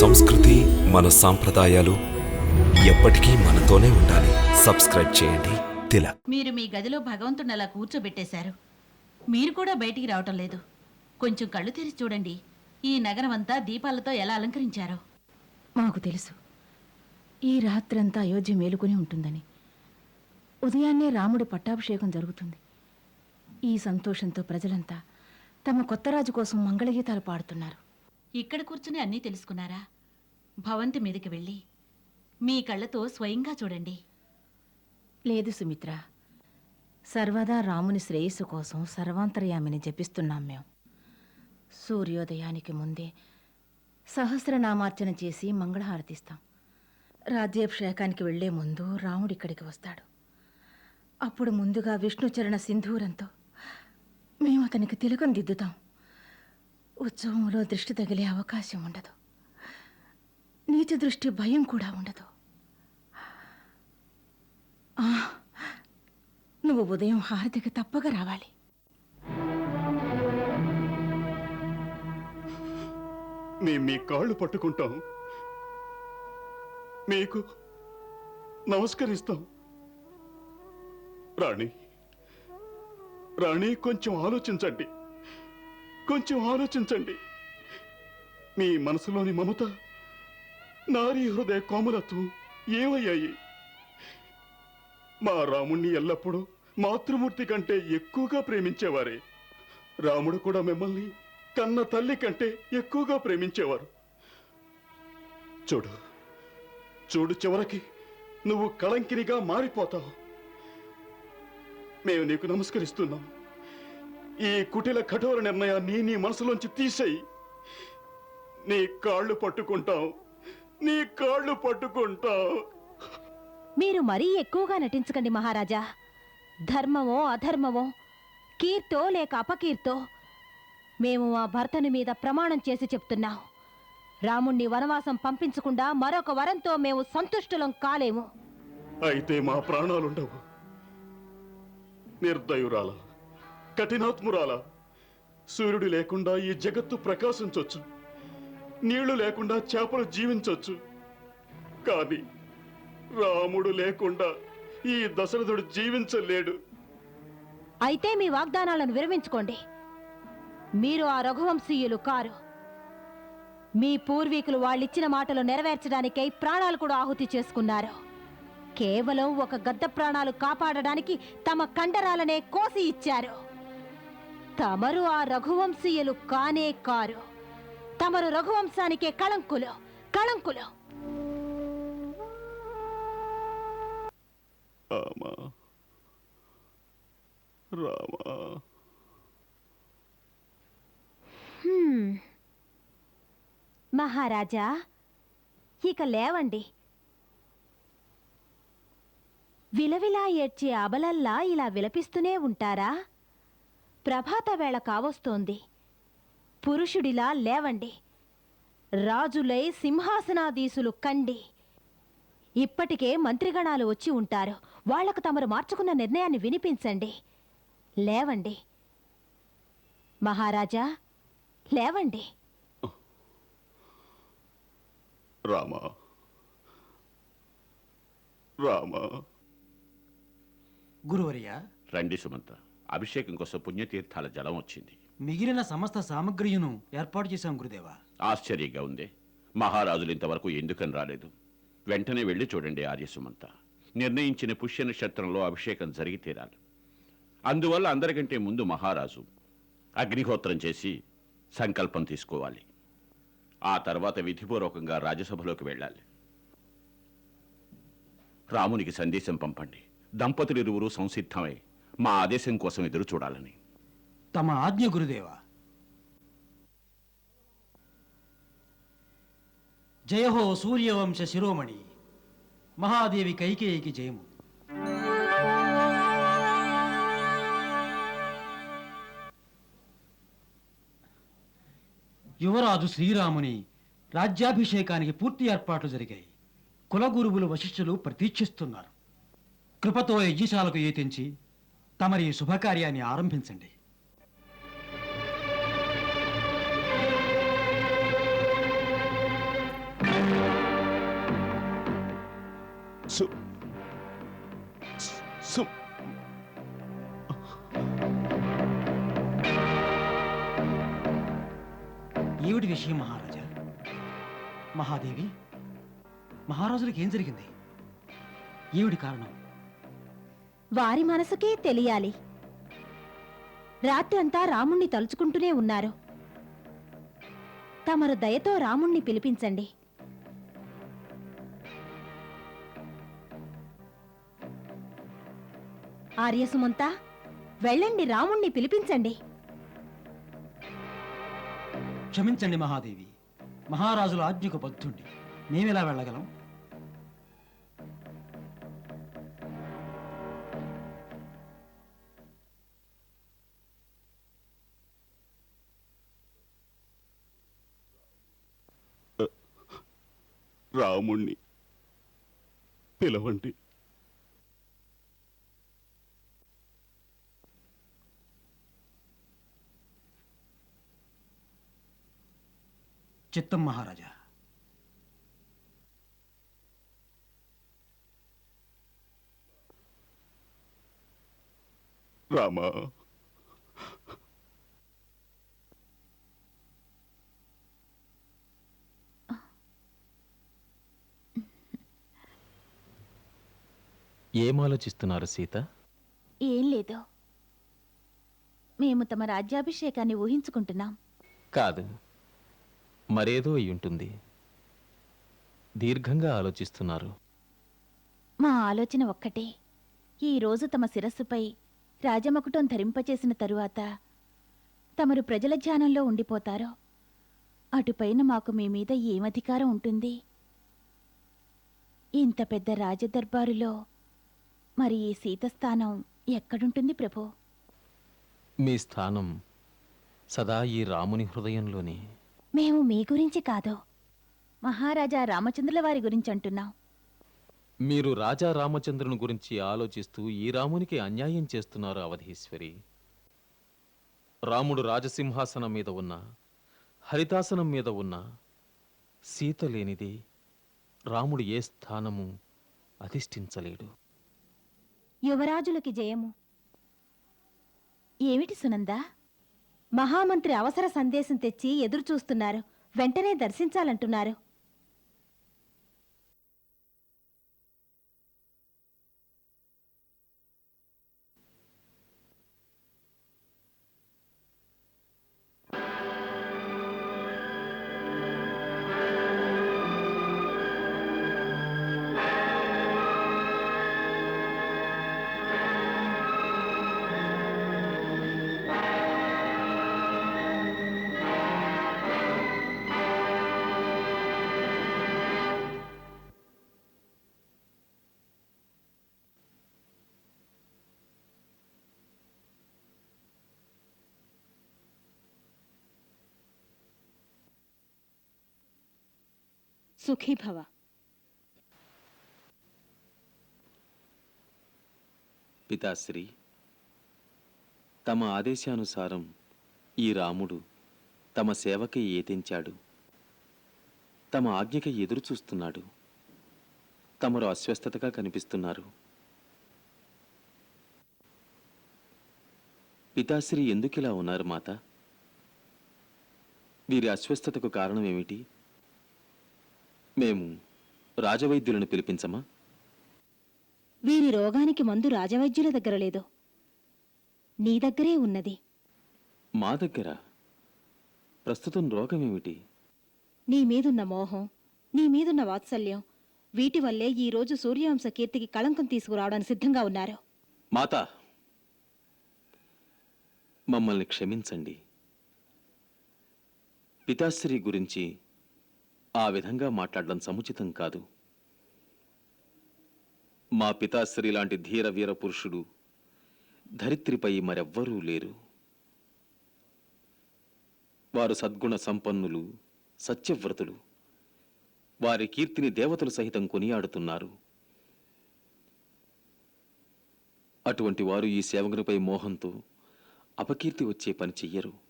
సంస్కృతి మన సాంప్రదాయాలు ఎప్పటికీ మనతోనే ఉండాలి. సబ్స్క్రైబ్ చేయండి. తిలక్ మీరు మీ గదిలో భగవంతుని అలా కూర్చోబెట్టేశారు. మీరు కూడా బయటికి రావటం లేదు. కొంచెం కళ్ళు తెరిచి చూడండి. ఈ నగరం అంతా దీపాలతో ఎలా అలంకరించారో. మాకు తెలుసు. ఈ రాత్రంతా అయోధ్య మేలుకొని ఉంటుందని. ఉదయాన్నే రాముడి పట్టాభిషేకం జరుగుతుంది. ఈ సంతోషంతో ప్రజలంతా తమ కొత్త రాజు కోసం మంగళగీతాలు పాడుతున్నారు. ఇక్కడ కూర్చుని అన్నీ తెలుసుకున్నారా? భవంతి మీదకి వెళ్ళి మీ కళ్ళతో స్వయంగా చూడండి. లేదు సుమిత్ర. సర్వదా రాముని శ్రేయస్సు కోసం సర్వాంతర్యామిని జపిస్తున్నాం మేము సూర్యోదయానికి ముందే సహస్రనామార్చన చేసి మంగళహారతిస్తాం. రాజ్యాభిషేకానికి వెళ్ళే ముందు రాముడు ఇక్కడికి వస్తాడు. అప్పుడు ముందుగా విష్ణుచరణ సింధూరంతో మేము అతనికి తిలకం దిద్దుతాం. ఉత్సవంలో దృష్టి తగిలే అవకాశం ఉండదు. నీచ దృష్టి భయం కూడా ఉండదు. నువ్వు ఉదయం హారతికి తప్పక రావాలి. మేము మీ కాళ్ళు పట్టుకుంటాం. మీకు నమస్కరిస్తాం. రాణి రాణి కొంచెం ఆలోచించండి. కొంచెం ఆలోచించండి. మీ మనసులోని మమత నారీ హృదయ కోమలత్వం ఏమయ్యాయి? మా రాముణ్ణి ఎల్లప్పుడూ మాతృమూర్తి కంటే ఎక్కువగా ప్రేమించేవారే. రాముడు కూడా మిమ్మల్ని కన్న తల్లి కంటే ఎక్కువగా ప్రేమించేవారు. చూడు చూడు చివరికి నువ్వు కళంకినిగా మారిపోతావు. మేము నీకు నమస్కరిస్తున్నాం. ఈ కుటిల కఠోర నిర్ణయాన్ని నీ మనసులోంచి తీసేయి. నీ కాళ్ళు పట్టుకుంటాం నీ కాళ్ళు పట్టుకుంటాం మీరు మరీ ఎక్కువగా నటించకండి మహారాజా. ధర్మమో అధర్మమో కీర్తో లేక అపకీర్తో మేము మా భర్తని మీద ప్రమాణం చేసి చెప్తున్నాం. రాముణ్ణి వనవాసం పంపించకుండా మరొక వరంతో మేము సంతుష్టులం కాలేము. అయితే మా ప్రాణాలుండవు. నిర్దయురాల. కఠినాత్మురాల సూర్యుడు లేకుండా ఈ జగత్తు ప్రకాశించవచ్చు నీళ్ళు లేకుండా చేపలు జీవించవచ్చు కానీ రాముడు లేకుండా ఈ దశరథుడు జీవించలేడు. అయితే మీ వాగ్దానాలను విరమించుకోండి. మీరు ఆ రఘువంశీయులు కారు. మీ పూర్వీకులు వాళ్ళిచ్చిన మాటలు నెరవేర్చడానికై ప్రాణాలు కూడా ఆహుతి చేసుకున్నారు. కేవలం ఒక గద్ద ప్రాణాలు కాపాడడానికి తమ కండరాలనే కోసి ఇచ్చారు. తమరు ఆ రఘువంశీయులు కానే కారు. తమరు రఘువంశానికే కళంకులు కళంకులు. రామా రామా. హ్మ్. మహారాజా ఇక లేవండి. విలవిలా ఏడ్చే అబలల్లా ఇలా విలపిస్తూనే ఉంటారా? ప్రభాత వేళ కావస్తోంది. పురుషుడిలా లేవండి. రాజులై సింహాసనాధీసులు కండి. ఇప్పటికే మంత్రిగణాలు వచ్చి ఉంటారు. వాళ్ళకు తమరు మార్చుకున్న నిర్ణయాన్ని వినిపించండి. లేవండి. మహారాజా లేవండి. రామా. రామా. గురువర్య. రండి సుమంత. అభిషేకం కోసం పుణ్యతీర్థాల జలం వచ్చింది. మిగిలిన సమస్త సామగ్రియును ఏర్పాటు చేశాం గురుదేవా. ఆశ్చర్యంగా ఉంది. మహారాజులు ఇంతవరకు ఎందుకని రాలేదు? వెంటనే వెళ్ళి చూడండి ఆర్య సుమంత నిర్ణయించిన పుష్య నక్షత్రంలో అభిషేకం జరిగి తీరాలి. అందువల్ల అందరికంటే ముందు మహారాజు అగ్నిహోత్రం చేసి సంకల్పం తీసుకోవాలి. ఆ తర్వాత విధిపూర్వకంగా రాజ్యసభలోకి వెళ్ళాలి. రామునికి సందేశం పంపండి. దంపతులిరువురు సంసిద్ధమై మా ఆదేశం కోసం ఎదురు చూడాలని. తమ ఆజ్ఞ గురుదేవా. జయహో సూర్యవంశ శిరోమణి మహాదేవి కైకేయికి జయము. యువరాజు శ్రీరాముని రాజ్యాభిషేకానికి పూర్తి ఏర్పాట్లు జరిగాయి. కులగురువులు వశిష్ఠులు ప్రతీక్షిస్తున్నారు. కృపతో యజ్ఞశాలకు ఏతించి తమరి శుభకార్యాన్ని ఆరంభించండి. ఏమిటి విషయం మహారాజా. మహాదేవి మహారాజులకు ఏం జరిగింది? ఏమిటి కారణం. వారి మనసుకే తెలియాలి. రాత్రి అంతా రాముణ్ణి తలుచుకుంటూనే ఉన్నారు. తమరు దయతో రాముణ్ణి పిలిపించండి. ఆర్యసుమంతా వెళ్ళండి రాముణ్ణి పిలిపించండి. క్షమించండి మహాదేవి. మహారాజుల ఆజ్ఞకు బద్ధుండి. మేమెలా వెళ్ళగలం? రాముణ్ణి పిలవండి. చిత్తం మహారాజా. రామా ఏం ఆలోచిస్తున్నారు సీత? ఏం లేదు. మేము తమ రాజ్యాభిషేకాన్ని ఊహించుకుంటున్నాం. కాదు. మరేదో అయి ఉంటుంది. దీర్ఘంగా ఆలోచిస్తున్నారు. మా ఆలోచన ఒక్కటే. ఈ రోజు తమ శిరస్సుపై రాజమకుటం ధరింపచేసిన తరువాత తమరు ప్రజల ధ్యానంలో ఉండిపోతారో అటుపైన మాకు మీ మీద ఏం అధికారం ఉంటుంది? ఇంత పెద్ద రాజదర్బారులో మరి ఈ సీత స్థానం ఎక్కడుంటుంది ప్రభు? మీ స్థానం సదా ఈ రాముని హృదయంలోనే. మేము మీ గురించి కాదు. మహారాజా రామచంద్రుల వారి గురించి అంటున్నాం. మీరు రాజా రామచంద్రుని గురించి ఆలోచిస్తూ ఈ రామునికి అన్యాయం చేస్తున్నారు అవధీశ్వరి. రాముడు రాజసింహాసనం మీద ఉన్న హరితాసనం మీద ఉన్న సీత లేనిది రాముడు ఏ స్థానము అధిష్ఠించలేడు. యువరాజులకి జయము. ఏమిటి సునందా? మహామంత్రి అవసర సందేశం తెచ్చి ఎదురుచూస్తున్నారు. వెంటనే దర్శించాలంటున్నారు. సుఖీభవ పితాశ్రీ తమ ఆదేశానుసారం ఈ రాముడు తమ సేవకి ఏతించాడు. తమ ఆజ్ఞకి ఎదురు చూస్తున్నాడు తమరు అస్వస్థతగా కనిపిస్తున్నారు. పితాశ్రీ ఎందుకిలా ఉన్నారు మాత? వీరి అస్వస్థతకు కారణం ఏమిటి మేము రాజవైద్యులను పిలిపించమా? వీరి రోగానికి మందు రాజవైద్యుల దగ్గర లేదు. నీ దగ్గరే ఉన్నది. మా దగ్గర? ప్రస్తుతం రోగం ఏమిటి నీ మీదున్న మోహం నీ మీదున్న వాత్సల్యం వీటి వల్లే ఈ రోజు సూర్యవంశ కీర్తికి కళంకం తీసుకురావడానికి సిద్ధంగా ఉన్నారు. మాత మమ్మల్ని క్షమించండి. పితాశ్రీ గురించి ఆ విధంగా మాట్లాడడం సముచితం కాదు. మా పితాశ్రీ లాంటి ధీర వీర పురుషుడు ధరిత్రిపై మరెవ్వరూ లేరు. వారు సద్గుణ సంపన్నులు సత్యవ్రతులు. వారి కీర్తిని దేవతలు సహితం కొనియాడుతున్నారు. అటువంటి వారు ఈ సేవకునిపై మోహంతో అపకీర్తి వచ్చే పని చెయ్యరు.